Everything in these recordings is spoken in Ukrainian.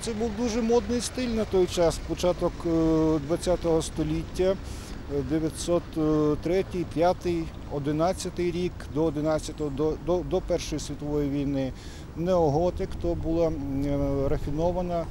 це був дуже модний стиль на той час, початок ХХ століття, е, 903, 5, 11 рік до 11, до, до, до Першої світової війни. Неоготик то була е, рафінована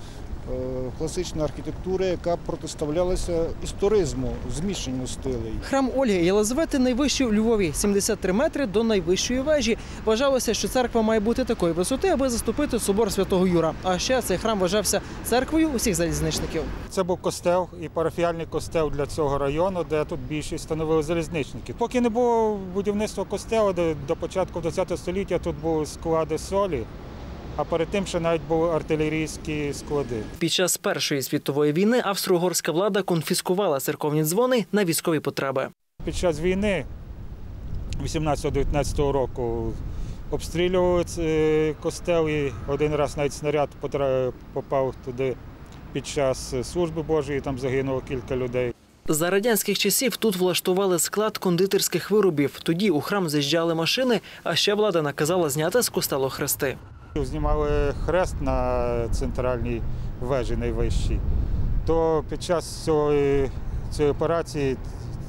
е, класична архітектура, яка протиставлялася історизму, змішанню стилей. Храм Ольги Єлизавети найвищий у Львові 73 метри до найвищої вежі. Вважалося, що церква має бути такої висоти, аби заступити собор святого Юра. А ще цей храм вважався церквою усіх залізничників. Це був костел і парафіальний костел для цього району, де тут більшість становили залізничники. Поки не було будівництва костела, до, до початку ХХ століття тут були склади солі, а перед тим ще навіть були артилерійські склади. Під час Першої світової війни австро-угорська влада конфіскувала церковні дзвони на військові потреби. Під час війни 18-19 року обстрілювали е, костел і один раз навіть снаряд попав туди під час служби Божої, там загинуло кілька людей. За радянських часів тут влаштували склад кондитерських виробів. Тоді у храм заїжджали машини, а ще влада наказала зняти з костелу хрести. Знімали хрест на центральній вежі найвищій. То під час цієї, цієї операції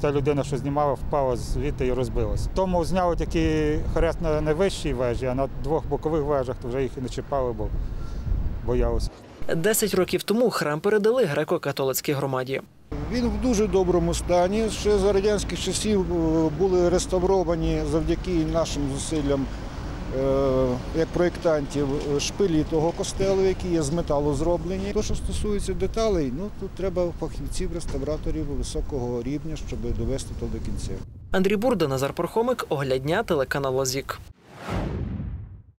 та людина, що знімала, впала звідти і розбилася. Тому зняли тільки хрест на найвищій вежі, а на двох бокових вежах то вже їх і не чіпали, бо боялися. Десять років тому храм передали греко-католицькій громаді. Він в дуже доброму стані. Ще за радянських часів е, були реставровані завдяки нашим зусиллям як проєктантів е, шпилі того костелу, які є з металу зроблені. То, що стосується деталей, ну тут треба фахівців, реставраторів високого рівня, щоб довести то до кінця. Андрій Бурда, Назар Пархомик, Оглядня, телеканал Лазік.